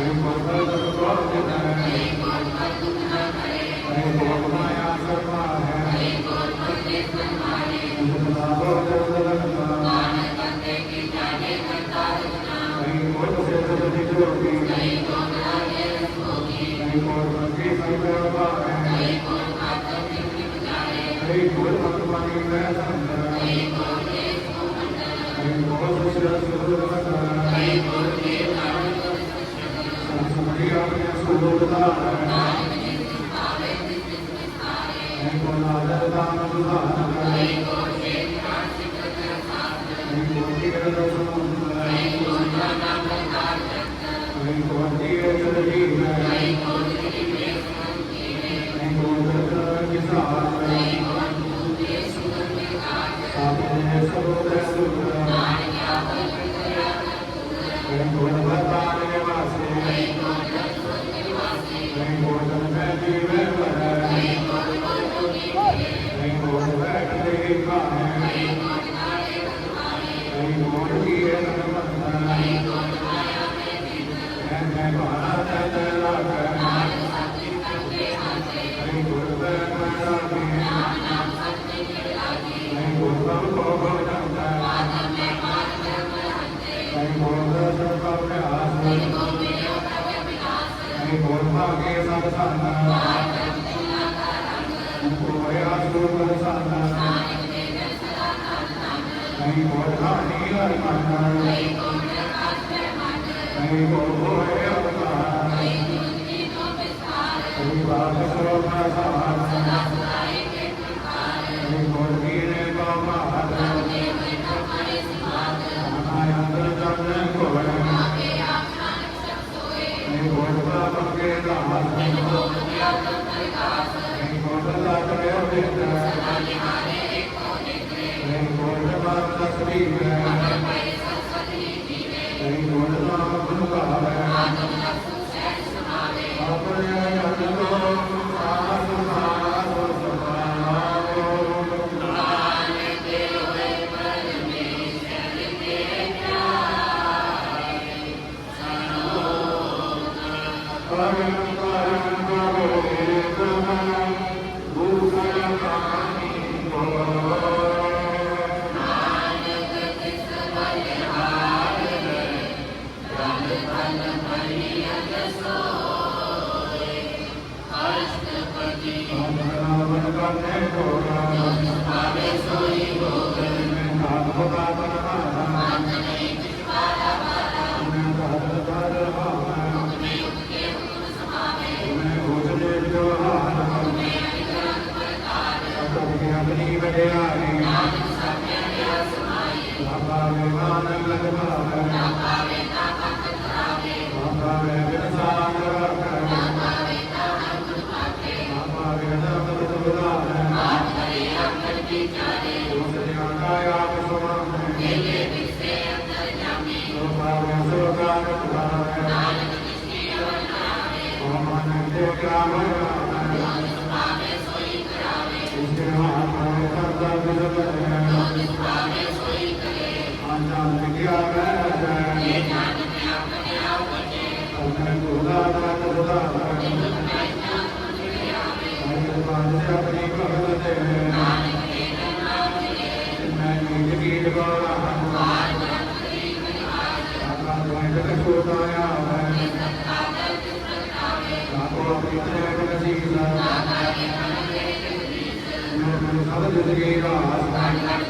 Thank you. ಸಾಧುಗಳನ್ನು கைகொண்டு காற்ற மாட்டு கைகொண்டு Amen. Thank you. না হয় Thank you.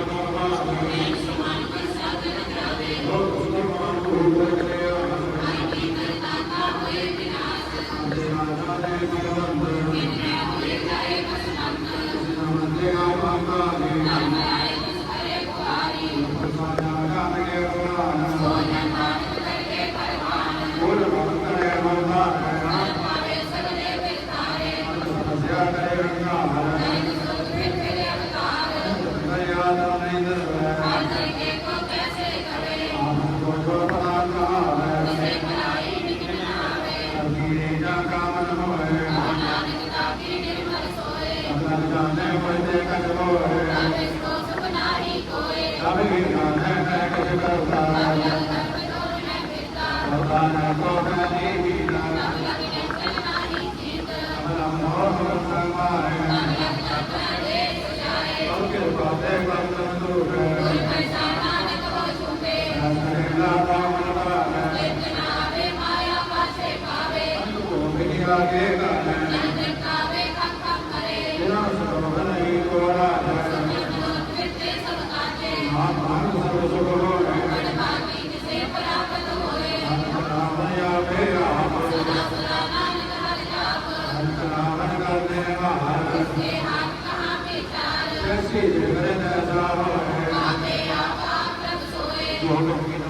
do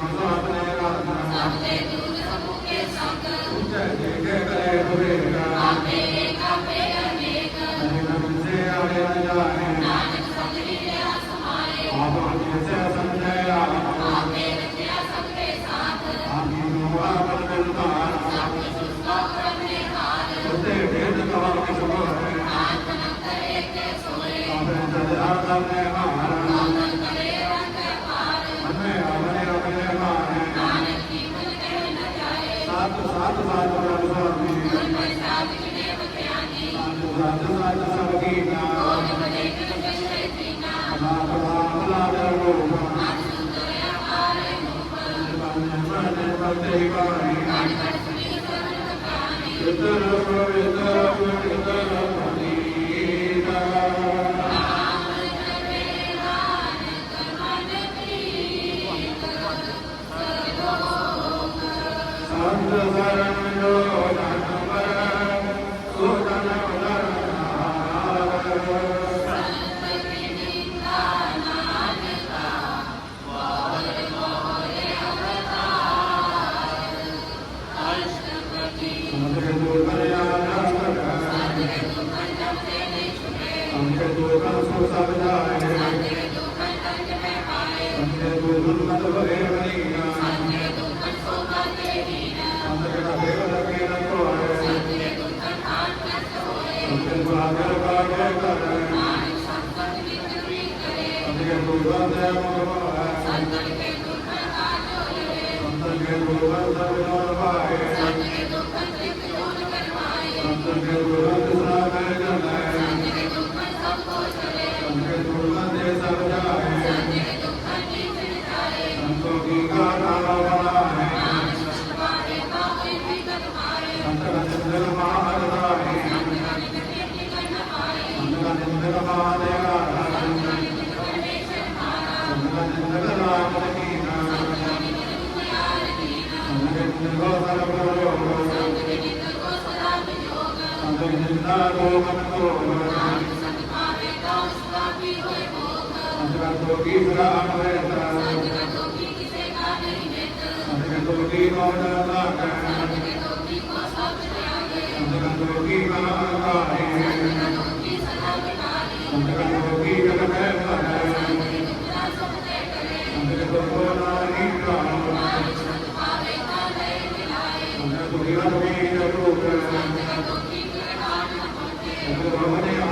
ਸਾਧ ਸਾਧ ਸਾਧ ਪ੍ਰਭ ਸਾਧ ਜੀ ਗੁਰਮਤਿ ਸਾਧ ਜੀ। ਨੇ ਬਖਿਆ ਜੀ ਸਾਧ ਸਾਧ ਸਭ ਕੀ ਨਾ। ਕੋਟ ਬਨੇ ਕਿਨ ਕਸ਼ੈ ਤੀਨਾ ਮਾ ਪ੍ਰਭ ਨਾ ਡਰੋ ਮਾ ਸੁਤਰਿਆ ਮਾਰੇ ਮੂਪਰ ਮਨ ਮਨ ਤੇ ਪਾਣੀ ਮਨ ਮਨ ਸੁਣੀ ਕਰਨ ਕਾਣੀ ਇਤਰ ਰੋ ਇਤਰ ਰੋ ਇਤਰ ਰੋ Thank you. देव ਅੰਦਰ ਕੋ ਕੰਤੋ ਨਾਮ ਸਤਿਪਾਵੇ ਦੋਸਤਾ ਕੀ ਹੋਏ ਭੋਗ ਅੰਦਰ ਕੋ ਕੀ ਬਰਾਮ ਹੈ ਤਰਾ ਅੰਦਰ ਕੋ ਕੀ ਕਿਸੇ ਕਾ ਨਹੀਂ ਮਿਤ ਅੰਦਰ ਕੋ ਕੀ ਮੌਨ ਨਾ ਕਰ ਅੰਦਰ ਕੋ ਕੀ ਕੋ ਸਭ ਤੇ ਆਏ ਅੰਦਰ ਕੋ ਕੀ ਮਨ ਆਏ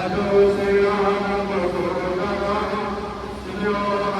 Thank you.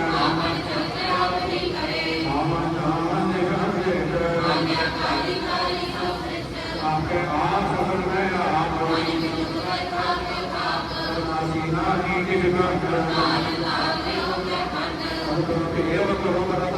ఏదో ఒక రూపరత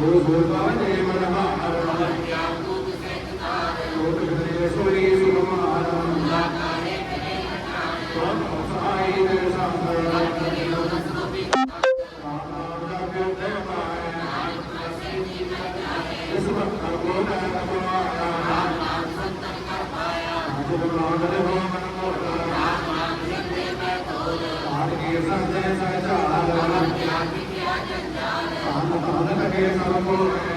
Guru Guru സമർപ്പണം